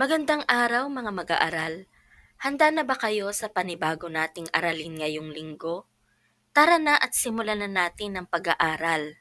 Magandang araw mga mag-aaral. Handa na ba kayo sa panibago nating aralin ngayong linggo? Tara na at simulan na natin ang pag-aaral.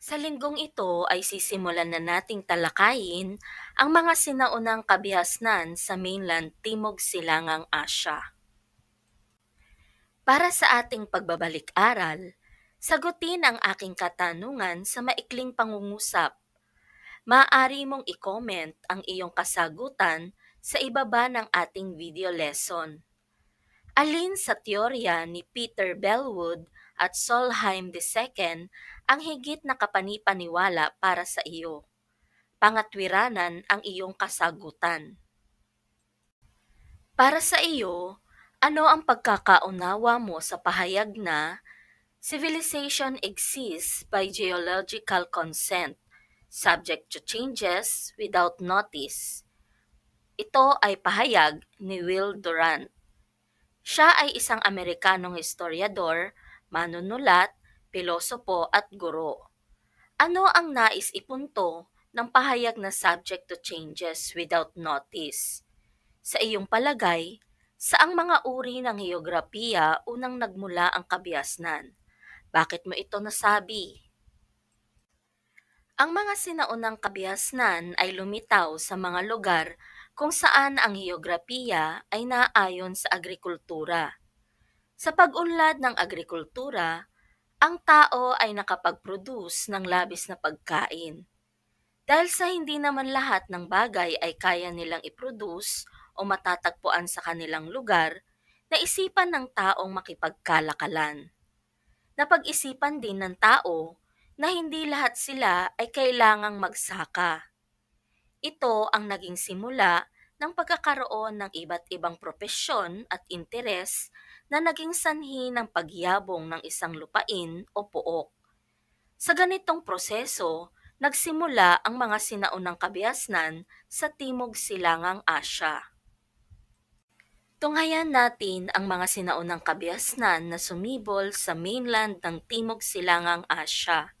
Sa linggong ito ay sisimulan na nating talakayin ang mga sinaunang kabihasnan sa mainland Timog Silangang Asya. Para sa ating pagbabalik-aral, sagutin ang aking katanungan sa maikling pangungusap maaari mong i-comment ang iyong kasagutan sa ibaba ng ating video lesson. Alin sa teorya ni Peter Bellwood at Solheim II ang higit na kapanipaniwala para sa iyo? Pangatwiranan ang iyong kasagutan. Para sa iyo, ano ang pagkakaunawa mo sa pahayag na civilization exists by geological consent subject to changes without notice. Ito ay pahayag ni Will Durant. Siya ay isang Amerikanong historiador, manunulat, pilosopo at guro. Ano ang nais ipunto ng pahayag na subject to changes without notice? Sa iyong palagay, saang mga uri ng heograpiya unang nagmula ang kabiasnan? Bakit mo ito nasabi? Ang mga sinaunang kabihasnan ay lumitaw sa mga lugar kung saan ang heograpiya ay naayon sa agrikultura. Sa pag-unlad ng agrikultura, ang tao ay nakapag-produce ng labis na pagkain. Dahil sa hindi naman lahat ng bagay ay kaya nilang i-produce o matatagpuan sa kanilang lugar, naisipan ng taong makipagkalakalan. Napag-isipan din ng tao na hindi lahat sila ay kailangang magsaka. Ito ang naging simula ng pagkakaroon ng iba't ibang propesyon at interes na naging sanhi ng pagyabong ng isang lupain o pook. Sa ganitong proseso, nagsimula ang mga sinaunang kabihasnan sa Timog Silangang Asya. Tunghayan natin ang mga sinaunang kabihasnan na sumibol sa mainland ng Timog Silangang Asya.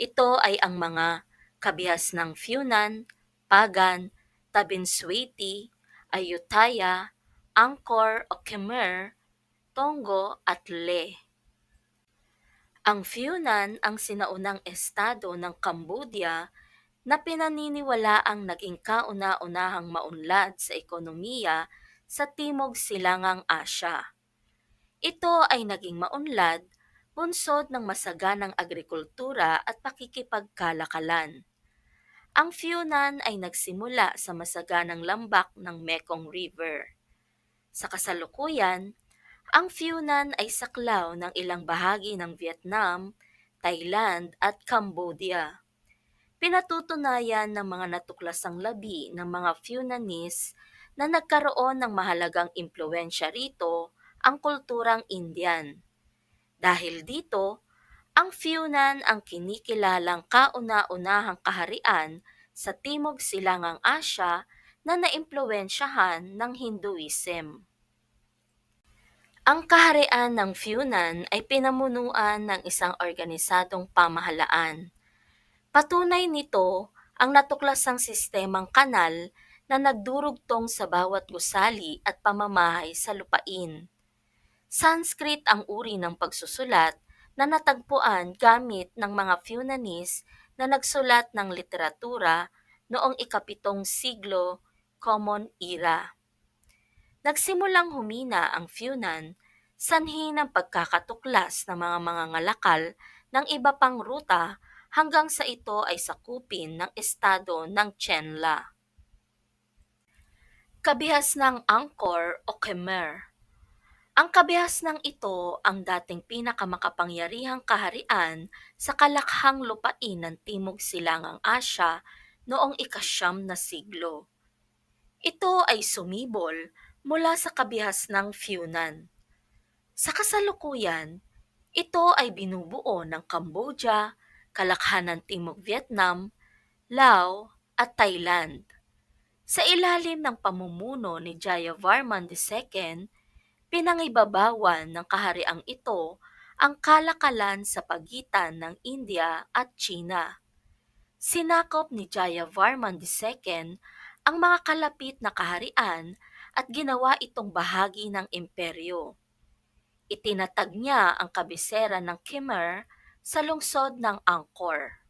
Ito ay ang mga kabihas ng Funan, Pagan, Tabinswati, Ayutthaya, Angkor o Khmer, Tongo at Le. Ang Funan ang sinaunang estado ng Cambodia na pinaniniwala ang naging kauna-unahang maunlad sa ekonomiya sa Timog Silangang Asya. Ito ay naging maunlad bunsod ng masaganang agrikultura at pakikipagkalakalan. Ang Funan ay nagsimula sa masaganang lambak ng Mekong River. Sa kasalukuyan, ang Funan ay saklaw ng ilang bahagi ng Vietnam, Thailand at Cambodia. Pinatutunayan ng mga natuklasang labi ng mga Funanese na nagkaroon ng mahalagang impluensya rito ang kulturang Indian. Dahil dito, ang Funan ang kinikilalang kauna-unahang kaharian sa Timog Silangang Asya na naimpluwensyahan ng Hinduism. Ang kaharian ng Funan ay pinamunuan ng isang organisadong pamahalaan. Patunay nito ang natuklasang sistemang kanal na nagdurugtong sa bawat gusali at pamamahay sa lupain. Sanskrit ang uri ng pagsusulat na natagpuan gamit ng mga Funanese na nagsulat ng literatura noong ikapitong siglo Common Era. Nagsimulang humina ang Funan sanhi ng pagkakatuklas ng mga mga ngalakal ng iba pang ruta hanggang sa ito ay sakupin ng estado ng Chenla. Kabihas ng Angkor o Khmer ang kabihas ng ito ang dating pinakamakapangyarihang kaharian sa kalakhang lupain ng Timog Silangang Asya noong ikasyam na siglo. Ito ay sumibol mula sa kabihas ng Funan. Sa kasalukuyan, ito ay binubuo ng Cambodia, kalakhan ng Timog Vietnam, Lao at Thailand. Sa ilalim ng pamumuno ni Jayavarman II, pinangibabawan ng kahariang ito ang kalakalan sa pagitan ng India at China. Sinakop ni Jayavarman II ang mga kalapit na kaharian at ginawa itong bahagi ng imperyo. Itinatag niya ang kabisera ng Khmer sa lungsod ng Angkor.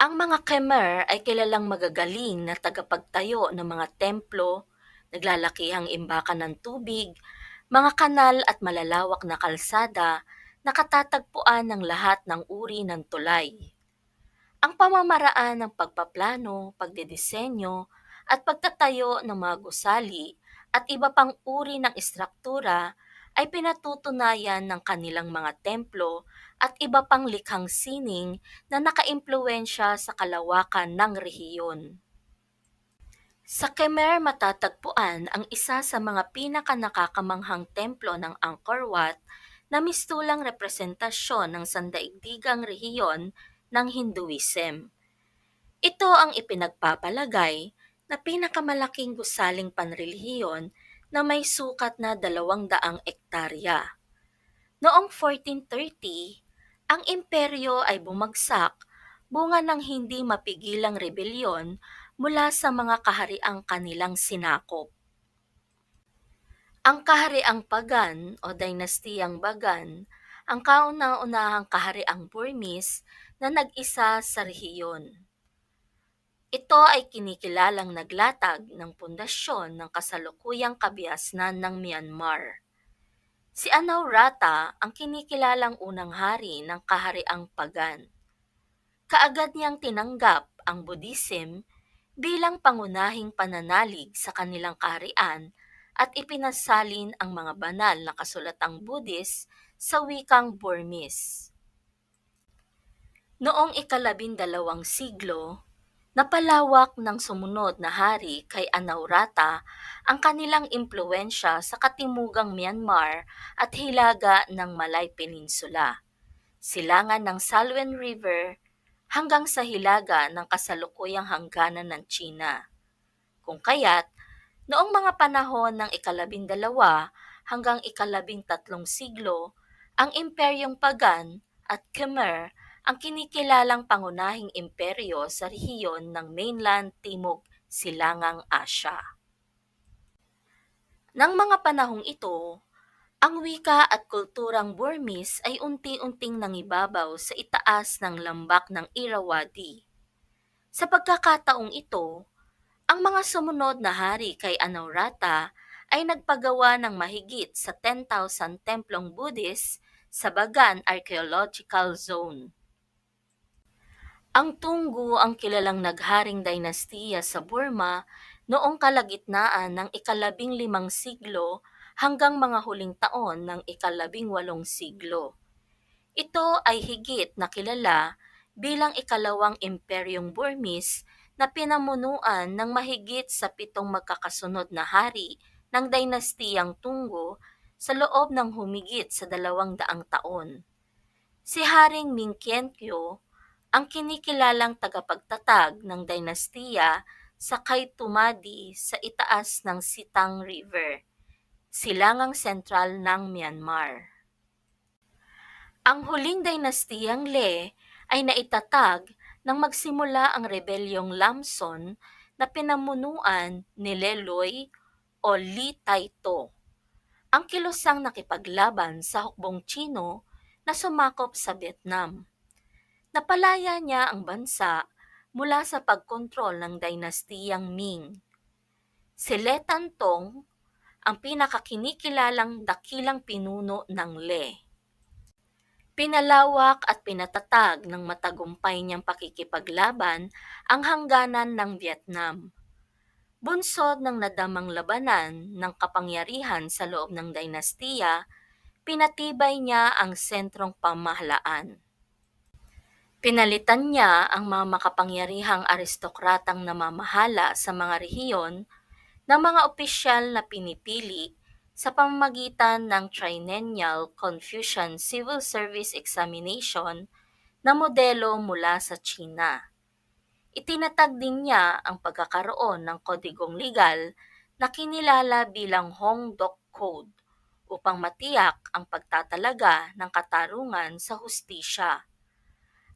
Ang mga Khmer ay kilalang magagaling na tagapagtayo ng mga templo, naglalakihang imbakan ng tubig, mga kanal at malalawak na kalsada na katatagpuan ng lahat ng uri ng tulay. Ang pamamaraan ng pagpaplano, pagdidisenyo, at pagtatayo ng mga gusali at iba pang uri ng istruktura ay pinatutunayan ng kanilang mga templo at iba pang likhang sining na nakaimpluwensya sa kalawakan ng rehiyon. Sa Khmer matatagpuan ang isa sa mga pinakanakakamanghang templo ng Angkor Wat na mistulang representasyon ng sandaigdigang rehiyon ng Hinduism. Ito ang ipinagpapalagay na pinakamalaking gusaling panrelihiyon na may sukat na dalawang daang ektarya. Noong 1430, ang imperyo ay bumagsak bunga ng hindi mapigilang rebelyon mula sa mga kahariang kanilang sinakop. Ang kahariang Pagan o dinastiyang Bagan ang kauna-unahang kahariang Burmese na nag-isa sa rehiyon. Ito ay kinikilalang naglatag ng pundasyon ng kasalukuyang kabiasnan ng Myanmar. Si Anawrata ang kinikilalang unang hari ng kahariang Pagan. Kaagad niyang tinanggap ang Buddhism bilang pangunahing pananalig sa kanilang kaharian at ipinasalin ang mga banal na kasulatang Buddhist sa wikang Burmese. Noong ikalabindalawang siglo, napalawak ng sumunod na hari kay Anaurata ang kanilang impluensya sa katimugang Myanmar at hilaga ng Malay Peninsula, silangan ng Salween River hanggang sa hilaga ng kasalukuyang hangganan ng China. Kung kaya't, noong mga panahon ng ikalabindalawa hanggang ikalabintatlong siglo, ang Imperyong Pagan at Khmer ang kinikilalang pangunahing imperyo sa rehiyon ng mainland Timog Silangang Asya. Nang mga panahong ito, ang wika at kulturang Burmese ay unti-unting nangibabaw sa itaas ng lambak ng Irrawaddy. Sa pagkakataong ito, ang mga sumunod na hari kay Anaurata ay nagpagawa ng mahigit sa 10,000 templong Buddhist sa Bagan Archaeological Zone. Ang Tunggu ang kilalang nagharing dinastiya sa Burma noong kalagitnaan ng ikalabing limang siglo hanggang mga huling taon ng ikalabing walong siglo. Ito ay higit na kilala bilang ikalawang imperyong Burmese na pinamunuan ng mahigit sa pitong magkakasunod na hari ng dinastiyang Tunggu sa loob ng humigit sa dalawang daang taon. Si Haring Mingkienkyo ang kinikilalang tagapagtatag ng dinastiya sa Kaitumadi sa itaas ng Sitang River, silangang sentral ng Myanmar. Ang huling dinastiyang Le ay naitatag nang magsimula ang rebelyong Lamson na pinamunuan ni Leloy o Li Taito, ang kilosang nakipaglaban sa hukbong Chino na sumakop sa Vietnam. Napalaya niya ang bansa mula sa pagkontrol ng dinastiyang Ming. Si Le Tantong ang pinakakinikilalang dakilang pinuno ng Le. Pinalawak at pinatatag ng matagumpay niyang pakikipaglaban ang hangganan ng Vietnam. Bunsod ng nadamang labanan ng kapangyarihan sa loob ng dinastiya, pinatibay niya ang sentrong pamahalaan. Pinalitan niya ang mga makapangyarihang aristokratang namamahala sa mga rehiyon ng mga opisyal na pinipili sa pamamagitan ng Triennial Confucian Civil Service Examination na modelo mula sa China. Itinatag din niya ang pagkakaroon ng kodigong legal na kinilala bilang Hong Dok Code upang matiyak ang pagtatalaga ng katarungan sa hustisya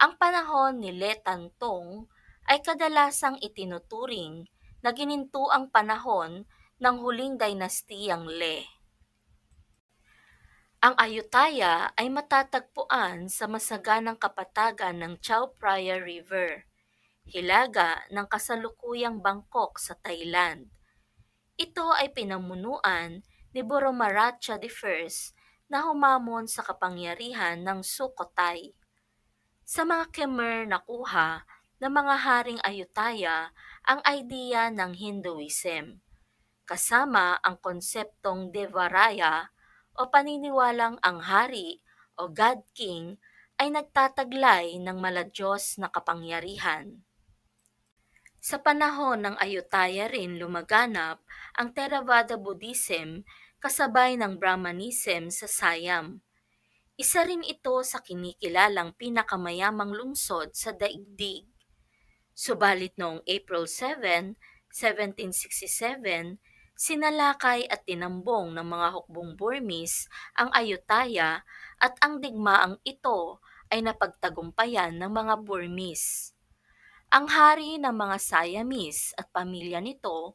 ang panahon ni Le Tantong ay kadalasang itinuturing na gininto ang panahon ng huling dinastiyang Le. Ang Ayutthaya ay matatagpuan sa masaganang kapatagan ng Chao Phraya River, hilaga ng kasalukuyang Bangkok sa Thailand. Ito ay pinamunuan ni Boromaracha I na humamon sa kapangyarihan ng Sukhothai. Sa mga Khmer nakuha ng mga haring Ayutthaya ang idea ng Hinduism, kasama ang konseptong Devaraya o paniniwalang ang hari o God King ay nagtataglay ng maladyos na kapangyarihan. Sa panahon ng Ayutthaya rin lumaganap ang Theravada Buddhism kasabay ng Brahmanism sa Siam. Isa rin ito sa kinikilalang pinakamayamang lungsod sa daigdig. Subalit noong April 7, 1767, sinalakay at tinambong ng mga hukbong Burmese ang Ayutthaya at ang digmaang ito ay napagtagumpayan ng mga Burmese. Ang hari ng mga Siamese at pamilya nito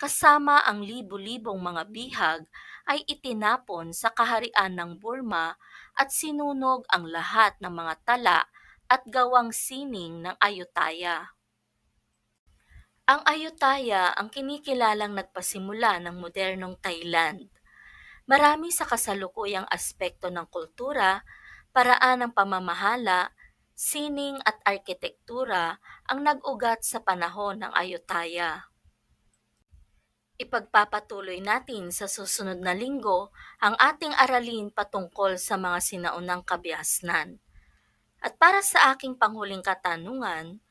kasama ang libu-libong mga bihag ay itinapon sa kaharian ng Burma at sinunog ang lahat ng mga tala at gawang sining ng Ayutthaya. Ang Ayutthaya ang kinikilalang nagpasimula ng modernong Thailand. Marami sa kasalukuyang aspekto ng kultura, paraan ng pamamahala, sining at arkitektura ang nag-ugat sa panahon ng Ayutthaya. Ipagpapatuloy natin sa susunod na linggo ang ating aralin patungkol sa mga sinaunang kabihasnan. At para sa aking panghuling katanungan,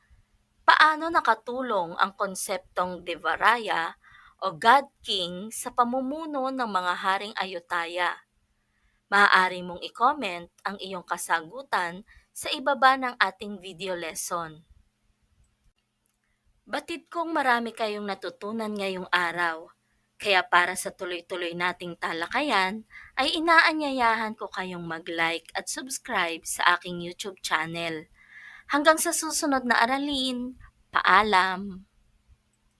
paano nakatulong ang konseptong Devaraya o God King sa pamumuno ng mga haring Ayutthaya? Maaari mong i-comment ang iyong kasagutan sa ibaba ng ating video lesson. Batid kong marami kayong natutunan ngayong araw. Kaya para sa tuloy-tuloy nating talakayan, ay inaanyayahan ko kayong mag-like at subscribe sa aking YouTube channel. Hanggang sa susunod na aralin, paalam!